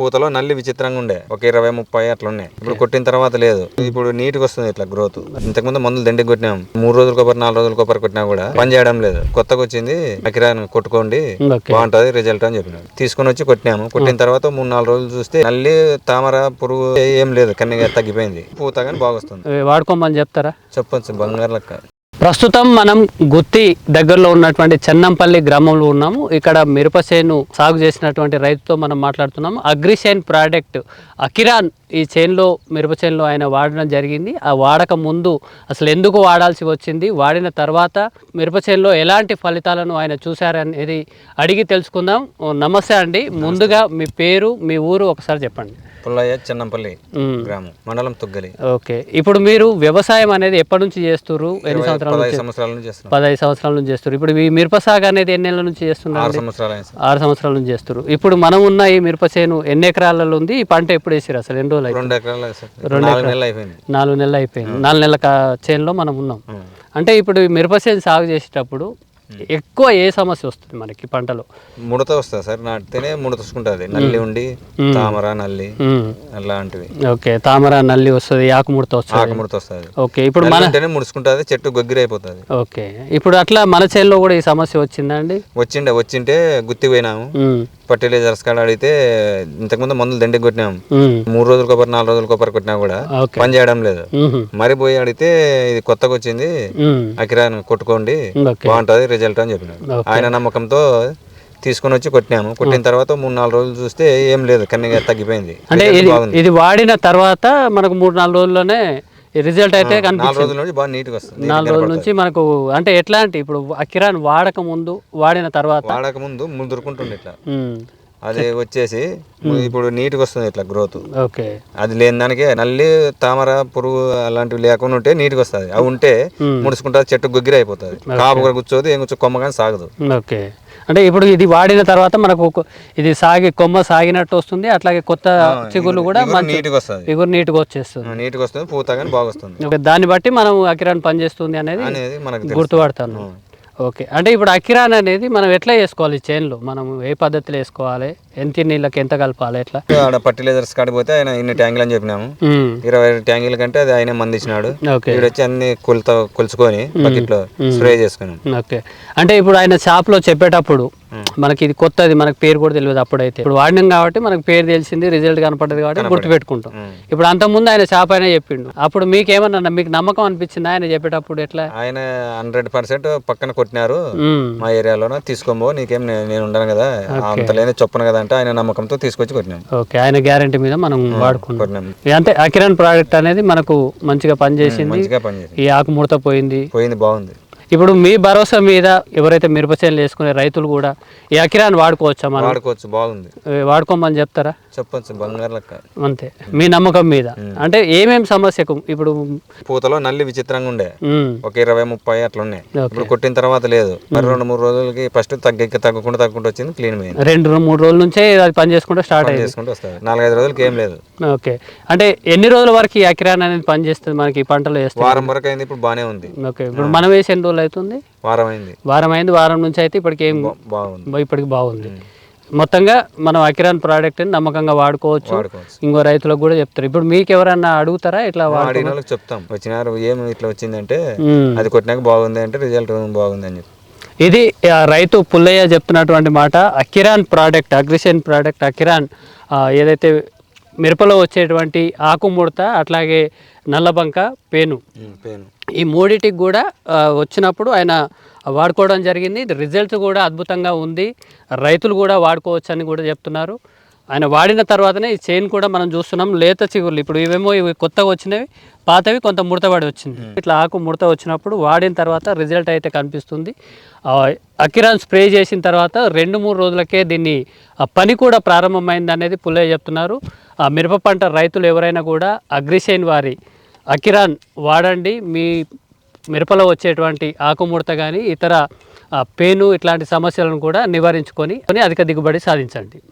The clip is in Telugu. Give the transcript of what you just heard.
పూతలో నల్లి విచిత్రంగా ఉండే. ఒక ఇరవై ముప్పై అట్లా ఉన్నాయి ఇప్పుడు కొట్టిన తర్వాత లేదు. ఇప్పుడు నీట్గా వస్తుంది ఇట్లా గ్రోత్ ఇంతకుముందు మందులు దండికి కొట్టినాం. మూడు రోజుల కొబ్బరి నాలుగు రోజుల కొబ్బరి కొట్టినా కూడా పని చేయడం లేదు. కొత్తగా వచ్చింది అకిరాన్ కొట్టుకోండి ఇవి వాడుకోమని చెప్తారా? చెప్పొచ్చు. బంగారు లెక్క. ప్రస్తుతం మనం గుత్తి దగ్గరలో ఉన్నటువంటి చెన్నంపల్లి గ్రామంలో ఉన్నాము. ఇక్కడ మిరప చేను సాగు చేసినటువంటి రైతుతో మనం మాట్లాడుతున్నాము. అగ్రిషైన్ ప్రోడక్ట్ అకిరాన్ ఈ చేనులో మిరప చేనులో ఆయన వాడడం జరిగింది. ఆ వాడక ముందు అసలు ఎందుకు వాడాల్సి వచ్చింది? వాడిన తర్వాత మిరప చేనులో ఎలాంటి ఫలితాలను ఆయన చూశారనేది అడిగి తెలుసుకుందాం. ఓ, నమస్తే అండి. ముందుగా మీ పేరు మీ ఊరు ఒకసారి చెప్పండి. పుల్లయ్య చిన్నంపల్లి మ్, గ్రామం మండలం తుగ్గలి. ఓకే. ఇప్పుడు మీరు వ్యవసాయం అనేది ఎప్పటి నుంచి చేస్తున్నారు ఎన్ని సంవత్సరాల సంవత్సరాల నుంచి చేస్తున్నాం పదహైదు సంవత్సరాల నుంచి చేస్తారు ఇప్పుడు ఈ మిరప సాగు అనేది ఎన్ని నెలల నుంచి చేస్తున్నారు ఆరు సంవత్సరాలు ఆరు సంవత్సరాల నుంచి చేస్తారు ఇప్పుడు మనం ఉన్న ఈ మిరప చేను ఎన్ని ఎకరాలలో ఉంది? ఈ పంట ఎప్పుడు వేసారు అసలు? ఎన్ని రోజులు రెండు ఎకరాలు నాలుగు నెలలు అయిపోయింది. నాలుగు నెలలు అయిపోయింది. నాలుగు నెలల చేనులో మనం ఉన్నాం. అంటే ఇప్పుడు మిరప చేను సాగు చేసేటప్పుడు ఎక్కువ ఏ సమస్య వస్తుంది మనకి పంటలో? ముడత వస్తుంది సార్. నాటితేనే ముడత వస్తుంటుంది. నల్లి ఉండి తామర నల్లి. అలాంటివి. ఓకే. తామర నల్లి వస్తుంది ఆకుముడత వస్తుంది. ఆకు ముడత వస్తుంది. ఓకే. ఇప్పుడు మన ముడుచుకుంటుంది చెట్టు గొగ్గిరి అయిపోతుంది ఓకే. ఇప్పుడు అట్లా మన చేనులో కూడా ఈ సమస్య వచ్చిందా అండి? వచ్చిండే వచ్చింటే గుత్తి పోయినాము. ఫర్టిలైజర్స్ కాడ అడిగితే ఇంతకుముందు మందులు దండికి కొట్టినాము ఉం. మూడు రోజుల కొబ్బరి నాలుగు రోజుల కొబ్బరి కొట్టినా కూడా పని చేయడం లేదు. మరి పోయి అడిగితే ఇది కొత్తగా వచ్చింది. అకిరాన్ కొట్టుకోండి బాగుంటది రిజల్ట్ అని చెప్పినాడు. ఆయన నమ్మకంతో తీసుకొని వచ్చి కొట్టినాము. కొట్టిన తర్వాత మూడు నాలుగు రోజులు చూస్తే ఏం లేదు. కన్నీగా తగ్గిపోయింది. అంటే ఇది వాడిన తర్వాత మనకు మూడు నాలుగు రోజుల్లోనే రిజల్ట్ అయితే నాలుగు రోజుల నుంచి బాగా నీట్గా వస్తుంది నాలుగు రోజుల నుంచి మనకు అంటే ఎట్లాంటి ఇప్పుడు అకిరాన్ వాడక ముందు వాడిన తర్వాత వాడక ముందు ముదురుకుంటుండే ఇట్లా. అది వచ్చేసి ఇప్పుడు నీట్గా వస్తుంది ఇట్లా గ్రోత్. ఓకే. అది లేని దానికి నల్లి తామర పురుగు అలాంటివి లేకుండా ఉంటే నీట్గా వస్తుంది. అవి ఉంటే ముడుచుకుంటుంది చెట్టు గుగ్గిరి అయిపోతుంది. కాపు కూర్చోదు ఏం కూర్చో కొమ్మ కానీ సాగదు. ఓకే. అంటే ఇప్పుడు ఇది వాడిన తర్వాత మనకు ఇది సాగి కొమ్మ సాగినట్టు వస్తుంది అట్లాగే కొత్త చిగుళ్ళు కూడా నీట్గా వస్తుంది. ఇగురు నీట్గా వచ్చేస్తుంది. నీట్గా వస్తుంది పూత కానీ బాగా వస్తుంది. దాన్ని బట్టి మనం అకిరాన్ పనిచేస్తుంది అనేది అనేది మనకు తెలుసు. గుర్తుపడతాను ఓకే. అంటే ఇప్పుడు అకిరాన్ అనేది మనం ఎట్లా వేసుకోవాలి ఈ చేన్లో మనం ఏ పద్ధతిలో వేసుకోవాలి? ఎంత నీళ్ళకి ఎంత కలపాలి? ఎట్లా? ఆడ ఫర్టిలైజర్స్ కాడిపోతే ఆయన ఇన్ని ట్యాంకులు అని చెప్పినాము. ఇరవై ట్యాంకుల కంటే అది ఆయన మంది ఇచ్చినాడు ఇక్కడ వచ్చి అన్ని కొలత కొలుచుకొని బకెట్లో స్ప్రే చేసుకున్నాం ఓకే. అంటే ఇప్పుడు ఆయన షాప్లో చెప్పేటప్పుడు మనకి ఇది కొత్తది మనకి పేరు కూడా తెలియదు అప్పుడైతే. ఇప్పుడు వాడినాం కాబట్టి మనకు పేరు తెలిసింది రిజల్ట్ కనపడదు కాబట్టి గుర్తుపెట్టుకుంటాం. ఇప్పుడు అంతకుముందు ఆయన షాప్ అయినా చెప్పిండు. అప్పుడు మీకు ఏమన్నా మీకు నమ్మకం అనిపించింది ఆయన చెప్పేటప్పుడు ఎట్లా? ఆయన హండ్రెడ్ పర్సెంట్ పక్కన కొట్టినారు. మా ఏరియాలోన తీసుకోబో నీకేం నేను ఉండను కదా. అంత లేని చొప్పున కదా అంటే ఆయన నమ్మకంతో తీసుకొచ్చి కొట్టినాం. ఓకే ఆయన గ్యారంటీ మీద మనం వాడుకున్నాం. కొట్టినాం. అంటే అకిరాన్ ప్రోడక్ట్ అనేది మనకు మంచిగా పనిచేసింది. మంచిగా పనిచేసింది. ఈ ఆకు ముడత పోయింది. పోయింది బాగుంది. ఇప్పుడు మీ భరోసా మీద ఎవరైతే మిరపచేనులు వేసుకునే రైతులు కూడా ఈ అకిరాన్ వాడుకోవచ్చా మనం వాడుకోవచ్చు బాగుంది. వాడుకోమని చెప్తారా? చెప్పొచ్చు బంగారు లెక్క. అంతే. మీ నమ్మకం మీద. అంటే ఏమేమి సమస్యకు ఇప్పుడు పూతలో నల్లి విచిత్రంగా ఉండే. ఒక ఇరవై ముప్పై అట్లా ఉన్నాయి. ఇప్పుడు కొట్టిన తర్వాత లేదు. మరి రెండు మూడు రోజులకి ఫస్ట్ తగ్గ తగ్గకుండా తగ్గకుండా వచ్చింది క్లీన్ పోయింది. రెండు మూడు రోజుల నుంచే అది పని చేసుకుంటే స్టార్ట్ అయింది చేసుకుంటూ వస్తుంది. నాలుగైదు రోజులకి ఏం లేదు. ఓకే. అంటే ఎన్ని రోజుల వరకు ఈ అకిరాన్ అనేది పని చేస్తుంది మనకి పంటలో వేస్తే? వారం వరకు అయింది ఇప్పుడు బాగానే ఉంది. ఓకే. ఇప్పుడు మనం వేసి ఎన్ని రోజులు అవుతుంది? వారం అయింది. వారం అయింది వారం నుంచి అయితే ఇప్పటికి ఏం బాగుంది. ఇప్పటికి బాగుంది. మొత్తంగా మనం అకిరాన్ ప్రోడక్ట్ నమ్మకంగా వాడుకోవచ్చు. ఇంకో రైతులకు కూడా చెప్తారు. ఇప్పుడు మీకు ఎవరన్నా అడుగుతారా ఇట్లా అడిగిన వాళ్ళకి చెప్తాం. వచ్చినారు ఏం ఇట్లా వచ్చిందంటే. అది కొట్టినాక బాగుంది అంటే రిజల్ట్ బాగుంది అని చెప్పి. ఇది రైతు పుల్లయ్య చెప్తున్నటువంటి మాట అకిరాన్ ప్రోడక్ట్ అగ్రిషన్ ప్రోడక్ట్ అకిరాన్ ఏదైతే మిరపలో వచ్చేటువంటి ఆకుముడత అట్లాగే నల్లబంక పేను. పెయిన్ ఈ మూడిటికి కూడా వచ్చినప్పుడు ఆయన వాడుకోవడం జరిగింది. రిజల్ట్ కూడా అద్భుతంగా ఉంది. రైతులు కూడా వాడుకోవచ్చు అని కూడా చెప్తున్నారు. ఆయన వాడిన తర్వాతనే ఈ చైన్ కూడా మనం చూస్తున్నాం. లేత చిగుర్లు. ఇప్పుడు ఇవేమో ఇవి కొత్తగా వచ్చినవి పాతవి కొంత ముడతపడి వచ్చింది. ఇట్లా ఆకు ముడత వచ్చినప్పుడు వాడిన తర్వాత రిజల్ట్ అయితే కనిపిస్తుంది. అకిరాన్ స్ప్రే చేసిన తర్వాత రెండు మూడు రోజులకే దీన్ని ఆ పని కూడా ప్రారంభమైంది అనేది పుల్లయ్య చెప్తున్నారు. ఆ మిరప పంట రైతులు ఎవరైనా కూడా అగ్రిషైన్ వారి అకిరాన్ వాడండి. మీ మిరపలో వచ్చేటువంటి ఆకుముడత కానీ ఇతర పేను ఇట్లాంటి సమస్యలను కూడా నివారించుకొని అధిక దిగుబడి సాధించండి.